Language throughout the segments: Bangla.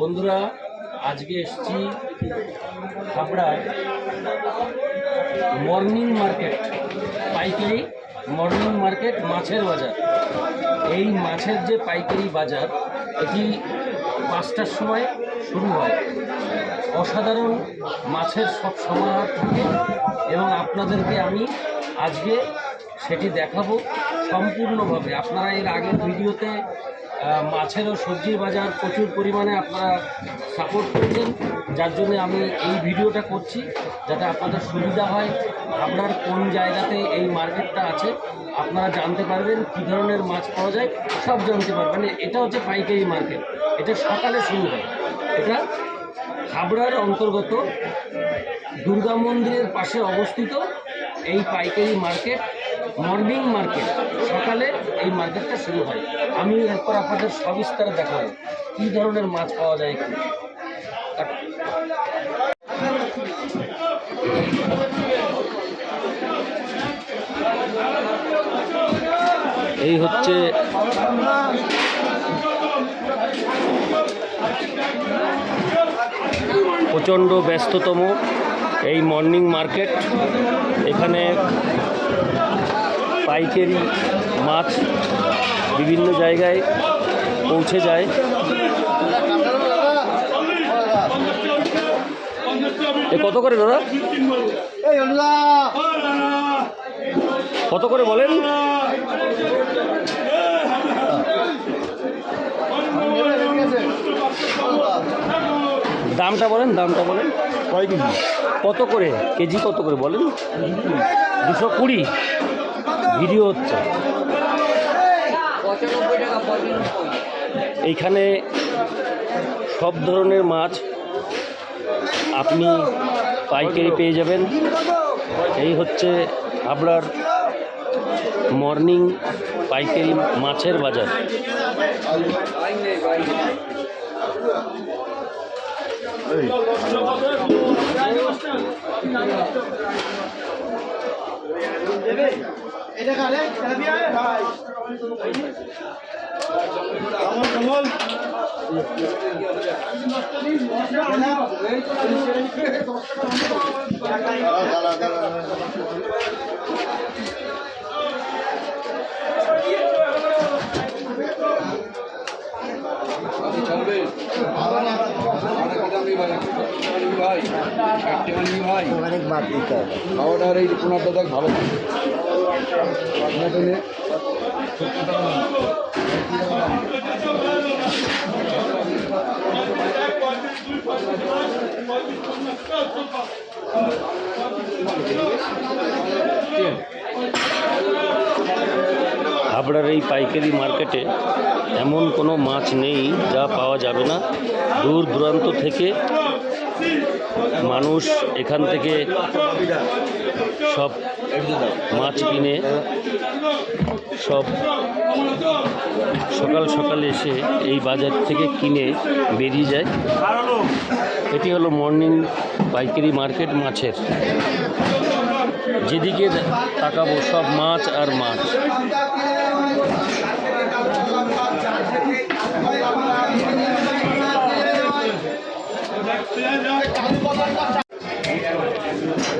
বন্ধুরা, আজকে এসছি হাবড়ায় মর্নিং মার্কেট, পাইকারি মর্নিং মার্কেট মাছের বাজার। এই মাছের যে পাইকারি বাজার, এটি পাঁচটার সময় শুরু হয়। অসাধারণ মাছের সব সমাহার থাকে এবং আপনাদেরকে আমি আজকে সেটি দেখাবো সম্পূর্ণভাবে। আপনারা এর আগের ভিডিওতে মাছের ও সবজির বাজার প্রচুর পরিমাণে আপনারা সাপোর্ট করেছেন। যার জন্য আমি এই ভিডিওটা করছি, যাতে আপনাদের সুবিধা হয় আপনার কোন জায়গাতে এই মার্কেটটা আছে। আপনারা জানতে পারবেন কী ধরনের মাছ পাওয়া যায়, সব জানতে পারবেন। এটা হচ্ছে পাইকারি মার্কেট। এটা সকালে শুরু হয়। এটা হাবড়ার অন্তর্গত দুর্গা মন্দিরের পাশে অবস্থিত এই পাইকারি মার্কেট। Morning market. সকালে এই মার্কেটটা শুরু হয়। আমি এরপর আপনাদের সবিস্তারে দেখাবো কী ধরনের মাছ পাওয়া যায় একটু এই হচ্ছে প্রচণ্ড ব্যস্ততম এই মর্নিং মার্কেট। এখানে পাইকারি মাছ বিভিন্ন জায়গায় পৌঁছে যায়। এ কত করে দাদা? কত করে বলেন? দামটা বলেন দামটা বলেন। কয় কেজি? কত করে? কেজি কত করে বলেন? দুশো কুড়ি। ভিডিও হচ্ছে। এইখানে সব ধরনের মাছ আপনি পাইকারি পেয়ে যাবেন। এই হচ্ছে আপনার মর্নিং পাইকারি মাছের বাজার। অনেক মাছ দিতে হবে খাওয়াটার এই কোনাটা দেখ ভালো নে। হাবড়ার এই পাইকারি মার্কেটে এমন কোনো মাছ নেই যা পাওয়া যাবে না দূর দূরান্ত থেকে মানুষ এখান থেকে সব মাছ কিনে, সব সকাল সকালে এসে এই বাজার থেকে কিনে বেরিয়ে যায়। এটি হলো মর্নিং পাইকারি মার্কেট মাছের। যেদিকে তাকাবো সব মাছ আর মাছ না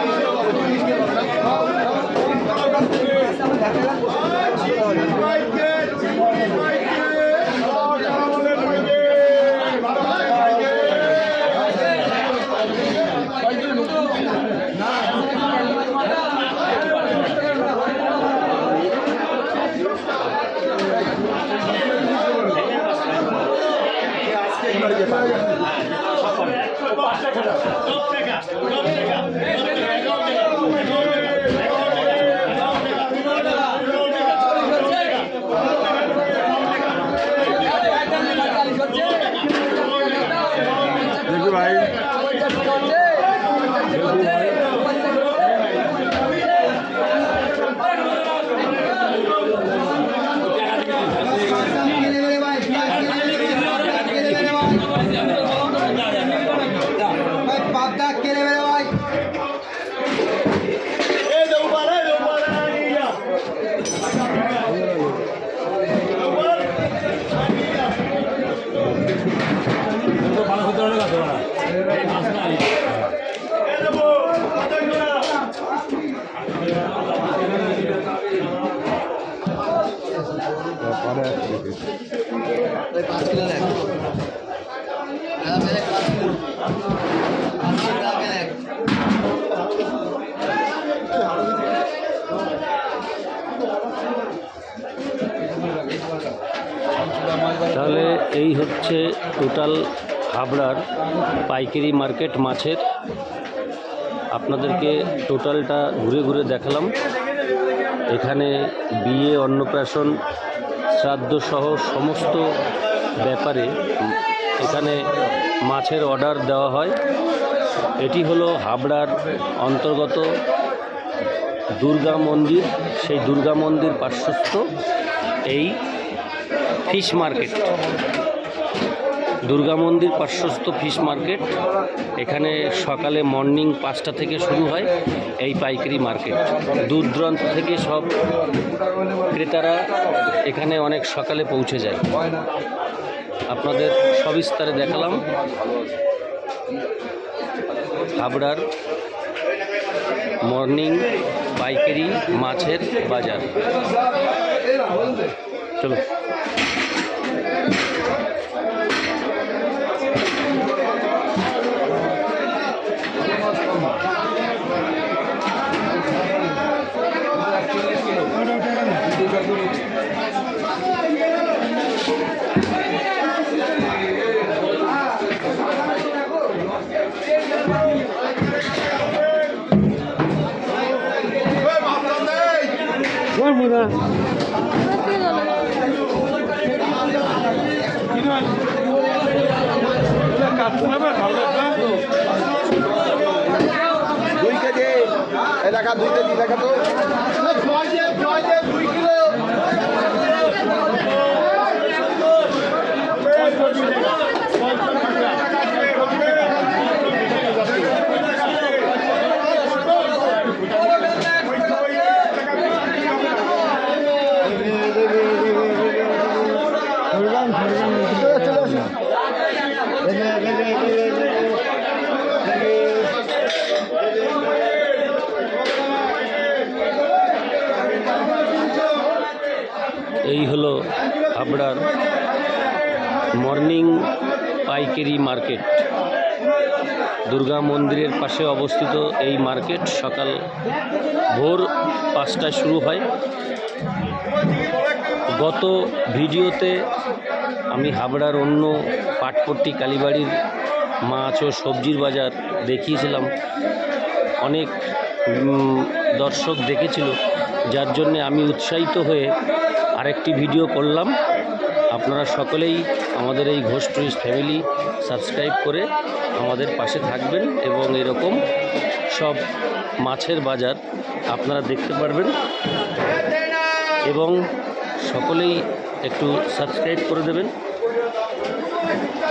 দাঁড়িয়ে পারবে ভাই। দিছি তাহলে এই হচ্ছে টোটাল হাবড়ার পাইকারি মার্কেট মাছের। আপনাদেরকে টোটালটা ঘুরে ঘুরে দেখালাম। এখানে বিয়ে অন্নপ্রাশন শ্রাদ্ধ সহ সমস্ত ব্যাপারে এখানে মাছের অর্ডার দেওয়া হয়। এটি হলো হাবড়ার অন্তর্গত দুর্গা মন্দির। সেই দুর্গা মন্দির পার্শ্বস্থ এই ফিশ মার্কেট। দুর্গা মন্দির পার্শ্বস্থ ফিশ মার্কেট। এখানে সকালে মর্নিং পাঁচটা থেকে শুরু হয় এই পাইকারি মার্কেট। দূর দূরান্ত থেকে সব ক্রেতারা এখানে অনেক সকালে পৌঁছে যায়। আপনাদের সবিস্তারে দেখালাম। হাবড়ার মর্নিং পাইকারি মাছের বাজার। চলো দুই কেজি দেখা দুই কেজি দেখা তো। আপনার মর্নিং পাইকারি মার্কেট। দুর্গা মন্দিরের পাশে অবস্থিত এই মার্কেট সকাল ভোর পাঁচটায় শুরু হয়। গত ভিডিওতে আমি হাবড়ার অন্য পাটপট্টি, কালীবাড়ির মাছ ও সবজির বাজার দেখিয়েছিলাম। অনেক দর্শক দেখেছিল। যার জন্যে আমি উৎসাহিত হয়ে আরেকটি ভিডিও করলাম। আপনারা সকলেই আমাদের এই ঘোষ টুরিস্ট ফ্যামিলি সাবস্ক্রাইব করে আমাদের পাশে থাকবেন এবং এরকম সব মাছের বাজার আপনারা দেখতে পারবেন। এবং সকলেই একটু সাবস্ক্রাইব করে দেবেন।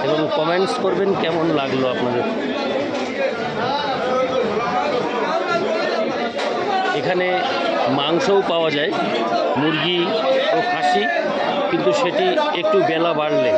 এবং কমেন্টস করবেন কেমন লাগল আপনাদের। এখানে মাংসও পাওয়া যায়, মুরগি ও খাসি। কিন্তু সেটি একটু বেলা বাড়লে।